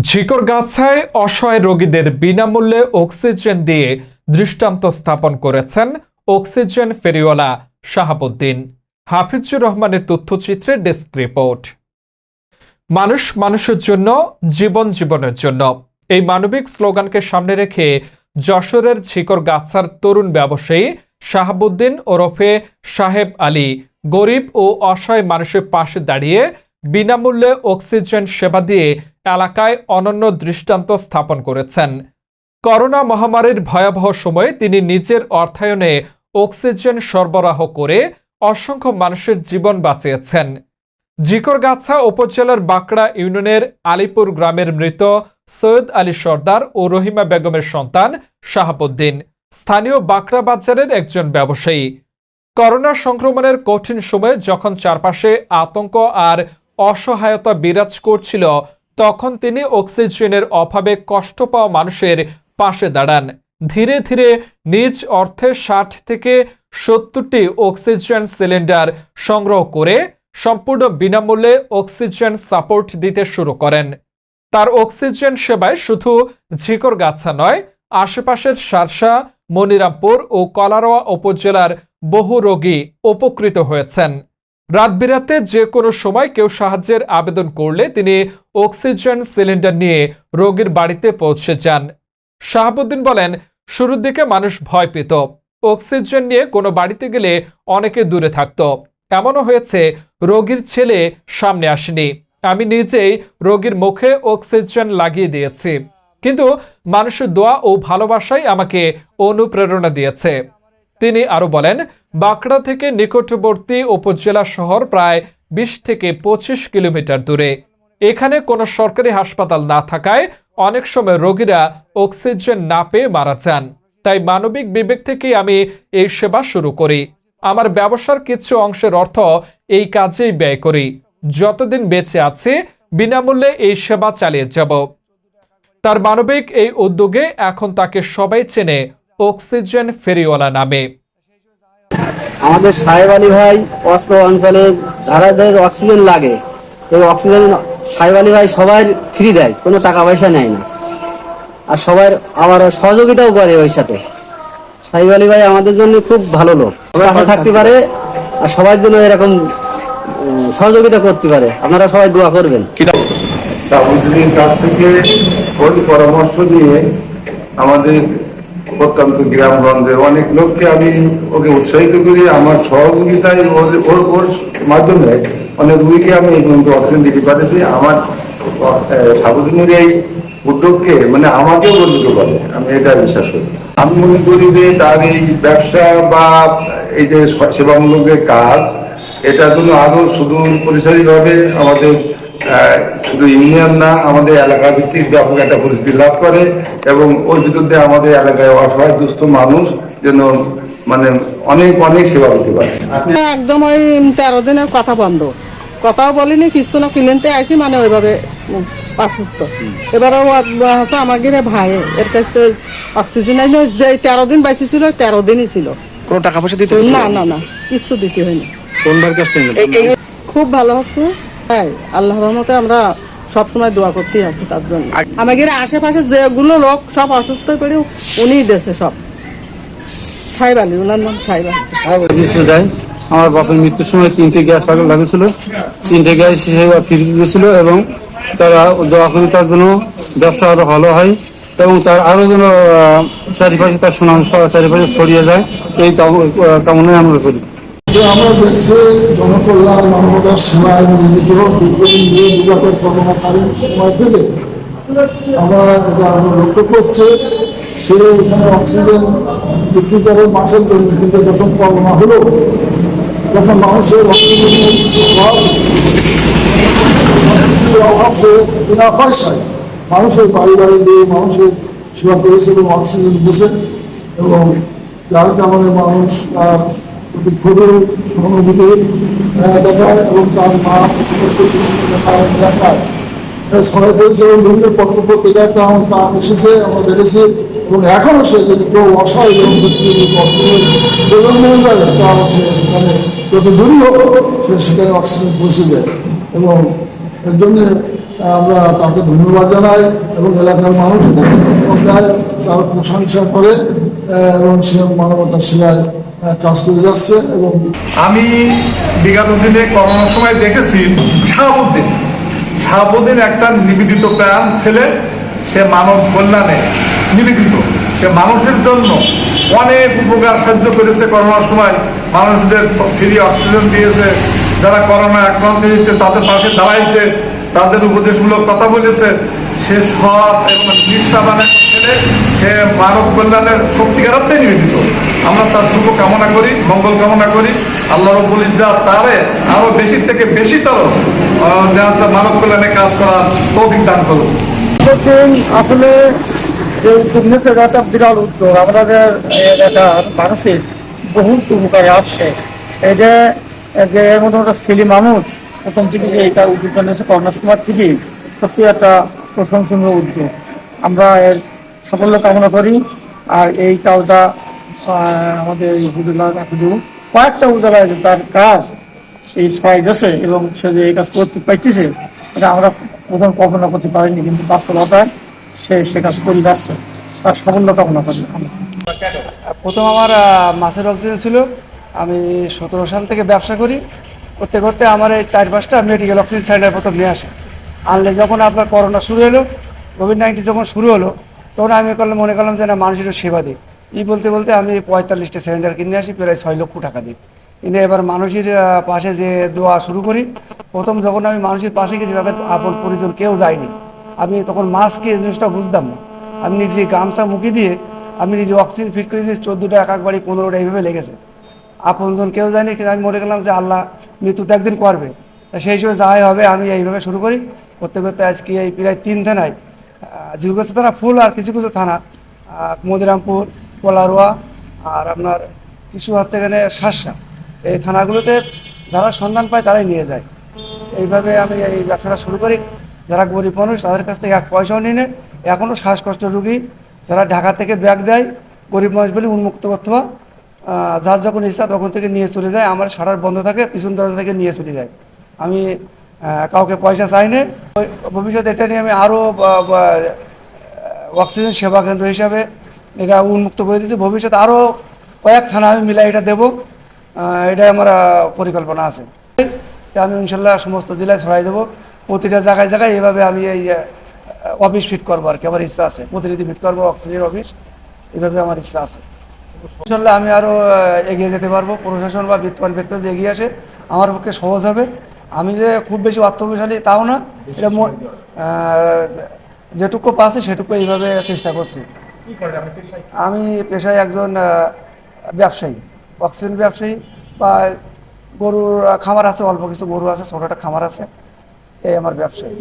ঝিকরগাছায় অসহায় রোগীদের বিনামূল্যে অক্সিজেন দিয়ে দৃষ্টান্ত স্থাপন করেছেন অক্সিজেন ফেরিওয়ালা শাহাবুদ্দিন। হাফিজুর রহমানের তথ্যচিত্রের ডেস্ক রিপোর্ট। মানুষ মানুষের জন্য, জীবন জীবনের জন্য। এই মানবিক স্লোগানকে সামনে রেখে যশোরের ঝিকরগাছার তরুণ ব্যবসায়ী শাহাবুদ্দিন ওরফে সাহেব আলী গরিব ও অসহায় মানুষের পাশে দাঁড়িয়ে বিনামূল্যে অক্সিজেন সেবা দিয়ে এলাকায় অনন্য দৃষ্টান্ত স্থাপন করেছেন। করোনা মহামারীর ভয়াবহ সময়ে তিনি নিজের অর্থায়নে অক্সিজেন সরবরাহ করে অসংখ্য মানুষের জীবন বাঁচিয়েছেন। জিকরগাছা উপজেলার বাঁকড়া ইউনিয়নের আলিপুর গ্রামের মৃত সৈয়দ আলী সর্দার ও রহিমা বেগমের সন্তান শাহাবুদ্দিন, স্থানীয় বাঁকড়া বাজারের একজন ব্যবসায়ী। করোনা সংক্রমণের কঠিন সময়ে যখন চারপাশে আতঙ্ক আর অসহায়তা বিরাজ করছিল, তখন তিনি অক্সিজেনের অভাবে কষ্ট পাওয়া মানুষের পাশে দাঁড়ান। ধীরে ধীরে নিজ অর্থে ষাট থেকে সত্তরটি অক্সিজেন সিলিন্ডার সংগ্রহ করে সম্পূর্ণ বিনামূল্যে অক্সিজেন সাপোর্ট দিতে শুরু করেন। তার অক্সিজেন সেবায় শুধু ঝিকরগাছা নয়, আশেপাশের সারসা, মনিরামপুর ও কলারোয়া উপজেলার বহু রোগী উপকৃত হয়েছেন। রাত বিরাতে যে কোনো সময় কেউ সাহায্যের আবেদন করলে তিনি অক্সিজেন সিলিন্ডার নিয়ে রোগীর বাড়িতে পৌঁছে যান। শাহাবুদ্দিন বলেন, শুরুর দিকে মানুষ ভয় পেত। অক্সিজেন নিয়ে কোনো বাড়িতে গেলে অনেকে দূরে থাকত। এমনও হয়েছে, রোগীর ছেলে সামনে আসেনি। আমি নিজেই রোগীর মুখে অক্সিজেন লাগিয়ে দিয়েছি। কিন্তু মানুষের দোয়া ও ভালোবাসাই আমাকে অনুপ্রেরণা দিয়েছে। তিনি আরও বলেন, বাঁকড়া থেকে নিকটবর্তী উপজেলা শহর প্রায় বিশ থেকে পঁচিশ কিলোমিটার দূরে। এখানে কোনো সরকারি হাসপাতাল না থাকায় অনেক সময় রোগীরা অক্সিজেন না পেয়ে মারা যান। তাই মানবিক বিবেক থেকেই আমি এই সেবা শুরু করি। আমার ব্যবসার কিছু অংশের অর্থ এই কাজেই ব্যয় করি। যতদিন বেঁচে আছে, বিনামূল্যে এই সেবা চালিয়ে যাব। তার মানবিক এই উদ্যোগে এখন তাকে সবাই চেনে অক্সিজেন ফেরিওয়ালা নামে। আমাদের সাহেব আলী ভাই অস্ত্র অঞ্চলে যারাদের অক্সিজেন লাগে এই অক্সিজেন সাহেব আলী ভাই সবার ফ্রি দেয় কোনো টাকা পয়সা নেয় না। আর সবার আবার সহযোগিতাও করে ওই সাথে। সাহেব আলী ভাই আমাদের জন্য খুব ভালো লোক পাশে থাকতে পারে আর সবার জন্য এরকম সহযোগিতা করতে পারে। আপনারা সবাই দোয়া করবেন। কাছ থেকে ওই পরামর্শ দিয়ে আমাদের প্রত্যন্ত গ্রামগঞ্জের অনেক লোককে আমি ওকে উৎসাহিত করি। আমার সহযোগিতায় ওর ওর ওর মাধ্যমে অনেক রুগীকে আমি পর্যন্ত অক্সিজেন দিতে পারেছি। আমার সাবুদ্দিনের এই উদ্যোগকে মানে আমাকেও বর্ধিত করে। আমি এটা বিশ্বাস করি। আমি মনে করি যে তার এই ব্যবসা বা এই যে সেবামূলক যে কাজ, এটার জন্য আরও সুদূর ভাবে আমাদের শুধু ইউনিয়ন না আমাদের এলাকা ভিত্তিক ব্যাপক একটা পরিস্থিতি লাভ করে এবং ওর ভিতর দিয়ে আমাদের এলাকায় অসহায় দুস্থ মানুষ যেন মানে অনেক অনেক সেবা পেতে পারে। একদম ওই তেরো দিনের কথা বন্ধ। কথাও বলিনি কিছু না কিনতে আসি মানে ওইভাবে অসুস্থ এবার ও আছে আমাকে রে ভাই এর কাছে অক্সিজেন এই যে তেরো দিন বাইসি ছিল তেরো দিনই ছিল। কোনো টাকা পয়সা দিতে না না না কিছু দিতে হয়নি। কোনবার কাছ থেকে খুব ভালো হচ্ছে। হ্যাঁ আল্লাহ রহমতে আমরা সবসময় দোয়া করতেই আছি তার জন্য। আমাদের আশেপাশে যেগুলো লোক সব অসুস্থ করে উনিই দেশে সব। সাহেব আলী ওনার নাম সাহেব আলী। আমার বাপের মৃত্যুর সময় তিনটে গ্যাস লাগা লাগেছিল তিনটে গ্যাস সে ফিরে দিয়েছিল এবং তারা দোয়া করে তার জন্য ব্যবসা আরও ভালো হয় এবং তার আরও যেন চারিপাশে তার সুনাম চারিপাশে ছড়িয়ে যায় এই কাম- আহ, আমরা করি। আমরা দেখছি জনকল্যাণ মানবতার সেবায় নিয়োজিত দীর্ঘদিন ধরে বিগত করোনাকালীন সময় থেকে আমরা এটা আমরা লক্ষ্য করছি সে এখানে অক্সিজেন বিক্রি করে মাসের জন্য। কিন্তু যখন করোনা হলো তখন মানুষের অক্সিজেনের অভাব অভাব সে বিনা পয়সায় মানুষের বাড়ি বাড়ি দিয়ে মানুষের সেবা করেছে এবং অক্সিজেন দিয়েছে। এবং যার কারণে মানুষ তার প্রতি ক্ষুদ্র সহানুভূতি দেখায় এবং তার মা দেখায় সবাই করেছে এবং বিভিন্ন পত্র পত্রিকার কারণ তা এসেছে, আমরা দেখেছি এবং এখনও সে যদি কেউ অসহায় এবং প্রজন্মের তা সে সেখানে যত দূরই হোক, সে সেখানে অক্সিজেন পৌঁছে দেয়। এবং এর জন্য আমরা তাকে ধন্যবাদ জানাই এবং এলাকার মানুষ তার প্রশংসা করে এবং সে মানবতার সেবায় কাজ করে যাচ্ছে এবং আমি বিগত দিনে করোনার সময় দেখেছি, শাহাবুদ্দিন। শাহাবুদ্দিন একটা নিবেদিত প্রাণ ছেলে, সে মানব কল্যাণে নিবেদিত। সে মানুষের জন্য অনেক উপকার সাহায্য করেছে করোনার সময়। মানুষদের ফ্রি অক্সিজেন দিয়েছে, যারা করোনা আক্রান্ত হয়েছে, তাদের পাশে দাঁড়াইছে, তাদের উপদেশমূলক কথা বলেছে। সে সৎ এবং নিষ্ঠাবান ছেলে, সে মানব কল্যাণের অর্থে নিবেদিত আমরা তার শুভ কামনা করি, মঙ্গল কামনা করি। আল্লাহ রব্বুল ইজ্জাত তারে আরও বেশি থেকে বেশিতর মানব কল্যাণে কাজ করার তৌফিক দান করুন। আসলে যে উদ্যোগ একটা বিরাট উদ্যোগ, আমাদের এলাকার মানুষের বহুত উপকারে আসছে। এই যে যে এর মধ্যে একটা ছেলে মানুষ, প্রথম থেকে যে এটা উদ্যোগটা নিয়েছে করোনার সময় থেকে, সত্যি একটা প্রশংসনীয় উদ্যোগ। আমরা এর সাফল্য কামনা করি, আর এই কাজটা আমাদের কয়েকটা উপজেলায় তার কাজ এই ছয় দেশে এবং সে যে এই কাজ করতে পারতেছে, এটা আমরা প্রথম কল্পনা করতে পারিনি, কিন্তু বাস্তবতায় সে সে কাজ করে যাচ্ছে, তার সাফল্য কামনা করি প্রথম আমার মাছের অক্সিজেন ছিল। আমি সতেরো সাল থেকে ব্যবসা করি। করতে করতে আমার এই চার পাঁচটা মেডিকেল অক্সিজেন সিলিন্ডার প্রথম নিয়ে আসে। আনলে যখন আপনার করোনা শুরু হলো কোভিড নাইন্টিন যখন শুরু হলো, তখন আমি করলাম, মনে করলাম যে না মানুষের সেবা দিই এই বলতে বলতে আমি পঁয়তাল্লিশটা সিলিন্ডার কিনে আসি, প্রায় ছয় লক্ষ টাকা দিই। কিনে এবার মানুষের পাশে যে দোয়া শুরু করি, প্রথম যখন আমি মানুষের পাশে গেছি তাদের আপন পরিজন কেউ যায়নি। আমি তখন মাস্ক এই জিনিসটা বুঝতাম না। আমি নিজে গামছা মুখে দিয়ে, আমি নিজে অক্সিজেন ফিট করে দিয়েছি, চোদ্দোটা, এক এক বাড়ি পনেরোটা এইভাবে লেগেছে। আপনজন কেউ জানি কিন্তু আমি মনে করলাম যে আল্লাহ মৃত্যু তো একদিন করবে। সেই হিসেবে যাই হবে, আমি এইভাবে শুরু করি। করতে করতে আজকে এই প্রায় তিন থানায় জিলগাছা থানা, ফুল আর কিছু কিছু থানা মদিরামপুর পোলারোয়া আর আপনার কিছু হচ্ছে এখানে শাসা এই থানাগুলোতে যারা সন্ধান পায় তারাই নিয়ে যায়। এইভাবে আমি এই ব্যবসাটা শুরু করি। যারা গরিব মানুষ তাদের কাছ থেকে এক পয়সাও নিয়ে এখনও শ্বাসকষ্ট রুগী যারা ঢাকা থেকে ব্যাগ দেয়, গরিব মানুষ বলে উন্মুক্ত করতে হয় যার যখন ইচ্ছা তখন থেকে নিয়ে চলে যায়। আমার সারার বন্ধ থাকে, পিছন দরজা থেকে নিয়ে চলে যায়। আমি কাউকে পয়সা চাই না। ভবিষ্যতে এটা নিয়ে আমি আরও অক্সিজেন সেবা কেন্দ্র হিসাবে এটা উন্মুক্ত করে দিয়েছি। ভবিষ্যতে আরও কয়েক থানা আমি মিলাই এটা দেবো। এটাই আমার পরিকল্পনা আছে। আমি ইনশাল্লাহ সমস্ত জেলায় ছড়াই দেবো। প্রতিটা জায়গায় জায়গায় এভাবে আমি এই অফিস ফিট করব আর কি। আমার ইচ্ছা আছে। প্রতিনিধি ফিট করব অক্সিজেন অফিস এভাবে আমার ইচ্ছা আছে। ইনশাল্লাহ আমি আরও এগিয়ে যেতে পারব। প্রশাসন বা বিত্তবান ব্যক্তি যে এগিয়ে আসে, আমার পক্ষে সহজ হবে। আমি যে খুব বেশি অর্থবিশালী তাও না। এটা যেটুকু পাচ্ছি সেটুকু এইভাবে চেষ্টা করছি। আমি পেশায় একজন ব্যবসায়ী, অক্সিজেন ব্যবসায়ী বা গরুর খামার আছে, অল্প কিছু গরু আছে, ছোট খামার আছে, এই আমার ব্যবসায়ী।